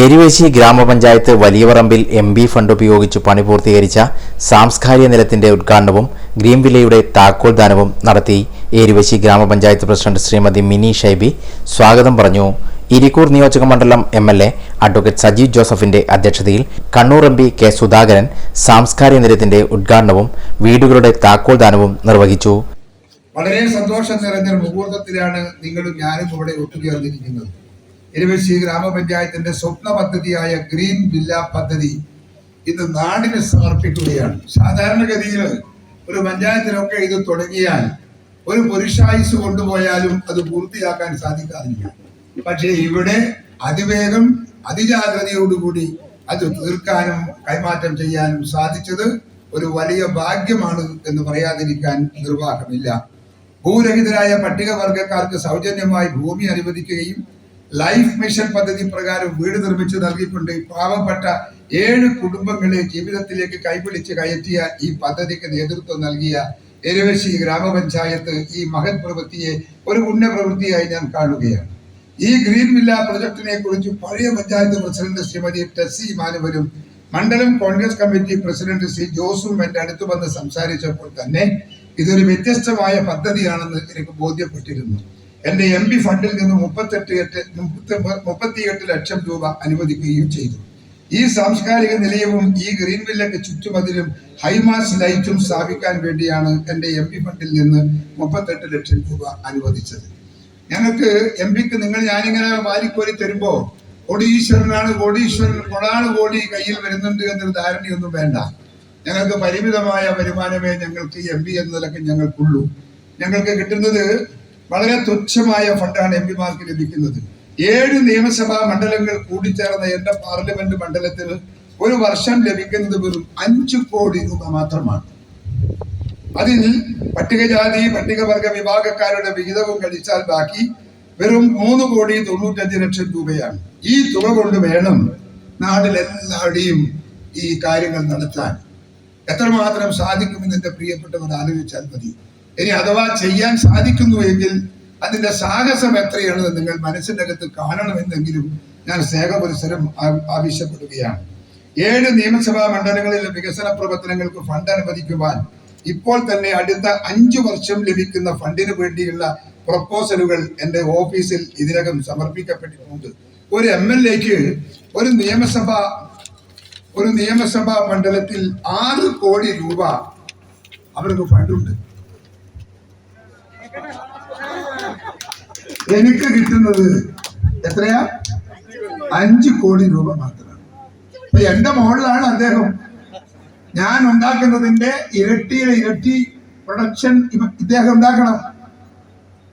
ഏരുവേശി ഗ്രാമപഞ്ചായത്ത് Valiyavarambil M B fund ഉപയോഗിച്ച് പണി പൂർത്തീകരിച്ച സാംസ്കാരിക നിലത്തിന്റെ ഉദ്ഘാടനവും ഗ്രീൻ വില്ലയുടെ താക്കോൽദാനവും നടത്തി ഏരുവേശി ഗ്രാമപഞ്ചായത്ത് പ്രസിഡന്റ് ശ്രീമതി മിനി ഷൈബി സ്വാഗതം പറഞ്ഞു. ഇരിക്കൂർ നിയോജക മണ്ഡലം M L A advocate Sajeev ജോസഫിന്റെ അധ്യക്ഷതയിൽ Kannur M P K Sudhakaran സാംസ്കാരിക നിലയത്തിന്റെ ഉദ്ഘാടനവും വീടുകളുടെ താക്കോൽദാനവും നിർവഹിച്ചു. വളരെ സന്തോഷം നിറഞ്ഞ മുഹൂർത്തത്തിലാണ് നിങ്ങളും ഞാനും ഇവിടെ ഒത്തുചേർന്നിരിക്കുന്നത്. ഇരുവശി ഗ്രാമപഞ്ചായത്തിന്റെ സ്വപ്ന പദ്ധതിയായ ഗ്രീൻ വില്ല പദ്ധതി ഇത് നാടിന് സമർപ്പിക്കുകയാണ്. സാധാരണഗതിയിൽ ഒരു പഞ്ചായത്തിലൊക്കെ ഇത് തുടങ്ങിയാൽ ഒരു പുരുഷായുസ് കൊണ്ടുപോയാലും അത് പൂർത്തിയാക്കാൻ സാധിക്കാറില്ല പക്ഷേ ഇവിടെ അതിവേഗം അതിജാഗ്രതയോടുകൂടി അത് തീർക്കാനും കൈമാറ്റം ചെയ്യാനും സാധിച്ചത് ഒരു വലിയ ഭാഗ്യമാണ് എന്ന് പറയാതിരിക്കാൻ നിർവാഹമില്ല. ഭൂരഹിതരായ പട്ടികവർഗക്കാർക്ക് സൗജന്യമായി ഭൂമി അനുവദിക്കുകയും ലൈഫ് മിഷൻ പദ്ധതി പ്രകാരം വീട് നിർമ്മിച്ചു നൽകിക്കൊണ്ട് പാവപ്പെട്ട ഏഴ് കുടുംബങ്ങളെ ജീവിതത്തിലേക്ക് കൈപിടിച്ച് കയറ്റിയ ഈ പദ്ധതിക്ക് നേതൃത്വം നൽകിയ എരുവശി ഗ്രാമപഞ്ചായത്ത് ഈ മഹത് പ്രവൃത്തിയെ ഒരു പുണ്യപ്രവൃത്തിയായി ഞാൻ കാണുകയാണ്. ഈ ഗ്രീൻ വില്ല പ്രൊജക്ടിനെ കുറിച്ച് പഴയ പഞ്ചായത്ത് പ്രസിഡന്റ് ശ്രീമതി ടെസ്സി മാനുവലും മണ്ഡലം കോൺഗ്രസ് കമ്മിറ്റി പ്രസിഡന്റ് ശ്രീ ജോസും എന്റെ അടുത്ത് വന്ന് സംസാരിച്ചപ്പോൾ തന്നെ ഇതൊരു വ്യത്യസ്തമായ പദ്ധതിയാണെന്ന് എനിക്ക് ബോധ്യപ്പെട്ടിരുന്നു. എന്റെ എം പി ഫണ്ടിൽ നിന്ന് മുപ്പത്തെട്ട് എട്ട് മുപ്പത്തിയെട്ട് ലക്ഷം രൂപ അനുവദിക്കുകയും ചെയ്തു. ഈ സാംസ്കാരിക നിലയവും ഈ ഗ്രീൻ വില്ലക്ക് ചുറ്റുമതിലും ഹൈമാസ് ലൈറ്റും സ്ഥാപിക്കാൻ വേണ്ടിയാണ് എന്റെ എം പി ഫണ്ടിൽ നിന്ന് മുപ്പത്തെട്ട് ലക്ഷം രൂപ അനുവദിച്ചത്. ഞങ്ങൾക്ക് എം പിക്ക് നിങ്ങൾ ഞാനിങ്ങനെ വാരിക്കോരി തരുമ്പോ കോടീശ്വരനാണ് കോടീശ്വരൻ കൊടാണ് കോടി കയ്യിൽ വരുന്നുണ്ട് എന്നൊരു ധാരണയൊന്നും വേണ്ട. ഞങ്ങൾക്ക് പരിമിതമായ വരുമാനമേ ഞങ്ങൾക്ക് എം പി എന്ന നിലയ്ക്ക് ഞങ്ങൾക്കുള്ളൂ. ഞങ്ങൾക്ക് കിട്ടുന്നത് വളരെ തുച്ഛമായ ഫണ്ടാണ് എം പിമാർക്ക് ലഭിക്കുന്നത്. ഏഴ് നിയമസഭാ മണ്ഡലങ്ങൾ കൂടിച്ചേർന്ന എന്റെ പാർലമെന്റ് മണ്ഡലത്തിൽ ഒരു വർഷം ലഭിക്കുന്നത് വെറും അഞ്ചു കോടി രൂപ മാത്രമാണ്. അതിൽ പട്ടികജാതി പട്ടികവർഗ വിഭാഗക്കാരുടെ വിഹിതവും കഴിച്ചാൽ ബാക്കി വെറും മൂന്ന് കോടി തൊണ്ണൂറ്റഞ്ച് ലക്ഷം രൂപയാണ്. ഈ തുക കൊണ്ട് വേണം നാട്ടിലെല്ലാവരുടെയും ഈ കാര്യങ്ങൾ നടത്താൻ. എത്രമാത്രം സാധിക്കുമെന്ന് എന്റെ പ്രിയപ്പെട്ടവർ ആലോചിച്ചാൽ മതി. ഇനി അഥവാ ചെയ്യാൻ സാധിക്കുന്നു എങ്കിൽ അതിന്റെ സാഹസം എത്രയാണെന്ന് നിങ്ങൾ മനസ്സിന്റെ അകത്ത് കാണണമെന്നെങ്കിലും ഞാൻ സ്നേഹപുരസരം ആവശ്യപ്പെടുകയാണ്. ഏഴ് നിയമസഭാ മണ്ഡലങ്ങളിലെ വികസന പ്രവർത്തനങ്ങൾക്ക് ഫണ്ട് അനുവദിക്കുവാൻ ഇപ്പോൾ തന്നെ അടുത്ത അഞ്ചു വർഷം ലഭിക്കുന്ന ഫണ്ടിന് വേണ്ടിയുള്ള പ്രപ്പോസലുകൾ എന്റെ ഓഫീസിൽ ഇതിനകം സമർപ്പിക്കപ്പെട്ടിട്ടുണ്ട്. ഒരു എം എൽ എക്ക് ഒരു നിയമസഭ ഒരു നിയമസഭാ മണ്ഡലത്തിൽ ആറ് കോടി രൂപ അവർക്ക് ഫണ്ടുണ്ട്. എനിക്ക് കിട്ടുന്നത് എത്രയാ? അഞ്ച് കോടി രൂപ മാത്രമാണ് അപ്പൊ എന്റെ മോളിലാണ് അദ്ദേഹം. ഞാൻ ഉണ്ടാക്കുന്നതിന്റെ ഇരട്ടിയുടെ ഇരട്ടി പ്രൊഡക്ഷൻ ഇദ്ദേഹം ഉണ്ടാക്കണം.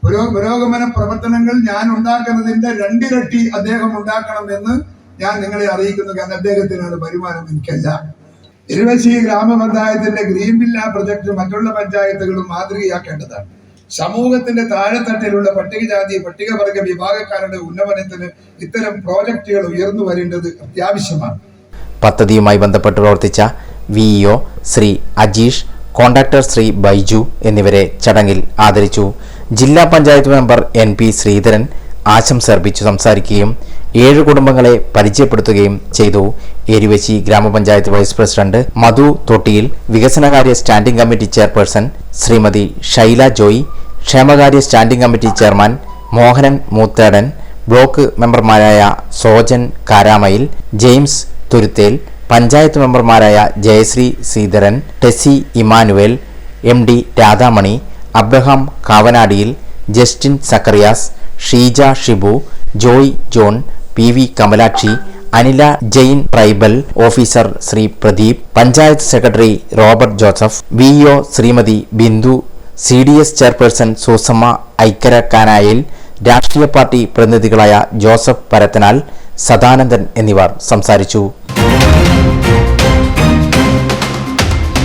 പുരോ പുരോഗമന പ്രവർത്തനങ്ങൾ ഞാൻ ഉണ്ടാക്കുന്നതിന്റെ രണ്ടിരട്ടി അദ്ദേഹം ഉണ്ടാക്കണം എന്ന് ഞാൻ നിങ്ങളെ അറിയിക്കുന്നു. കാരണം അദ്ദേഹത്തിനാണ് വരുമാനം എനിക്കല്ല. ഇരുവശി ഗ്രാമപഞ്ചായത്തിന്റെ ഗ്രീൻ വില്ല പ്രൊജക്ട് മറ്റുള്ള പഞ്ചായത്തുകളും മാതൃകയാക്കേണ്ടതാണ്. സമൂഹത്തിന്റെ താഴെത്തട്ടിലുള്ള പട്ടികജാതി പട്ടികവർഗ വിഭാഗക്കാരുടെ ഉന്നമനത്തിന് ഇത്തരം പ്രോജക്റ്റുകൾ ഉയർന്നു വരേണ്ടത് അത്യാവശ്യമാണ്. പദ്ധതിയുമായി ബന്ധപ്പെട്ട് പ്രവർത്തിച്ച വിഇഒ ശ്രീ അജീഷ് കോൺട്രാക്ടർ ശ്രീ ബൈജു എന്നിവരെ ചടങ്ങിൽ ആദരിച്ചു. ജില്ലാ panchayat member N P Sreedharan ആശംസ അർപ്പിച്ചു സംസാരിക്കുകയും ഏഴ് കുടുംബങ്ങളെ പരിചയപ്പെടുത്തുകയും ചെയ്തു. എരിവശി ഗ്രാമപഞ്ചായത്ത് വൈസ് പ്രസിഡന്റ് മധു തൊട്ടിയിൽ വികസനകാര്യ standing committee chairperson Shrimati Shaila Joy ക്ഷേമകാര്യ standing committee chairman Mohanan Moothedan block മെമ്പർമാരായ സോജൻ കാരാമയിൽ ജെയിംസ് തുരുത്തേൽ പഞ്ചായത്ത് മെമ്പർമാരായ Jayasree Sreedharan Tessy Emmanuel M D Radhamani Abraham Kavanadiyil Justin Zacharias Sheeja Shibu Joy John P V Kamalakshi Anila Jain tribal officer Shri Pradeep panchayat secretary Robert Joseph V O Shrimati Bindu C D S chairperson Susamma Aikkara Kanayil രാഷ്ട്രീയ party പ്രതിനിധികളായ Joseph Parathanal Sadanandan എന്നിവർ സംസാരിച്ചു.